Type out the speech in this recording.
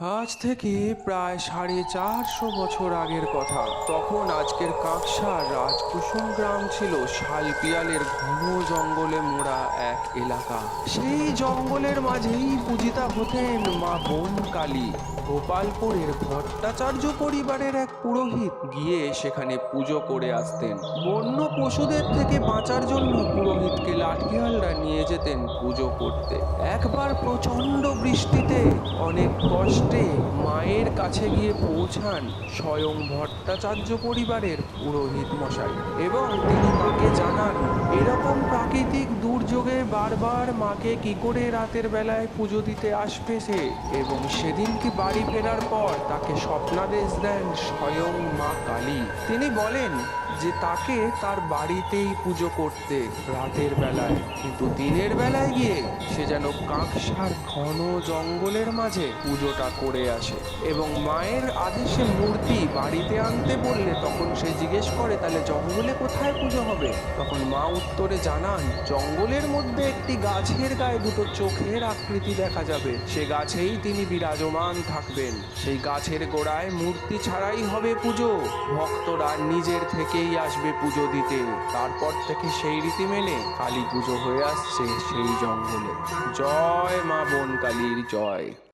আজ থেকে প্রায় সাড়ে চারশো বছর আগের কথা। তখন আজকের কাকসার রাজকুসুম গ্রাম ছিল শালপিয়ালের ঘন জঙ্গলে মোড়া এক এলাকা। সেই জঙ্গলের মাঝেই পূজিতা হতেন মা বন কালী গোপালপুরের ভট্টাচার্য পরিবারের এক পুরোহিত গিয়ে সেখানে পুজো করে আসতেন। বন্য পশুদের থেকে বাঁচার জন্য পুরোহিতকে লাঠিয়ালরা নিয়ে যেতেন পুজো করতে। একবার প্রচণ্ড বৃষ্টিতে অনেক কষ্টে মায়ের কাছে গিয়ে পৌঁছান স্বয়ং ভট্টাচার্য পরিবারের পুরোহিত মশাই এবং তিনি মাকে জানান, এরকম প্রাকৃতিক দুর্যোগে বারবার মাকে কি করে রাতের বেলায় পুজো দিতে আসবে সে? এবং সেদিন কি বাড়ি ফেরার পর তাকে স্বপ্নাদেশ দেন স্বয়ং মা কালী। তিনি বলেন যে তাকে তার বাড়িতেই পুজো করতে রাতের বেলায়। কিন্তু দিনের বেলায় গিয়ে সে যেন কাঁকসার ঘন জঙ্গলের মাঝে পুজোটা করে আসে এবং মায়ের আদেশে মূর্তি বাড়িতে আনতে বললে তখন সে জিজ্ঞেস করে, তাহলে জঙ্গলে কোথায় পুজো হবে? তখন মা উত্তরে জানান জঙ্গলের মধ্যে একটি গাছের গায়ে দুটো চোখের আকৃতি দেখা যাবে। সে গাছেই তিনি বিরাজমান থাকবেন। সেই গাছের গোড়ায় মূর্তি ছাড়াই হবে পুজো। ভক্তরা নিজের থেকেই আসবে পুজো দিতে। তারপর থেকে সেই রীতি মেনে কালী পুজো হয়ে আসছে সেই জঙ্গলে। জয় মা বন কালীর জয়।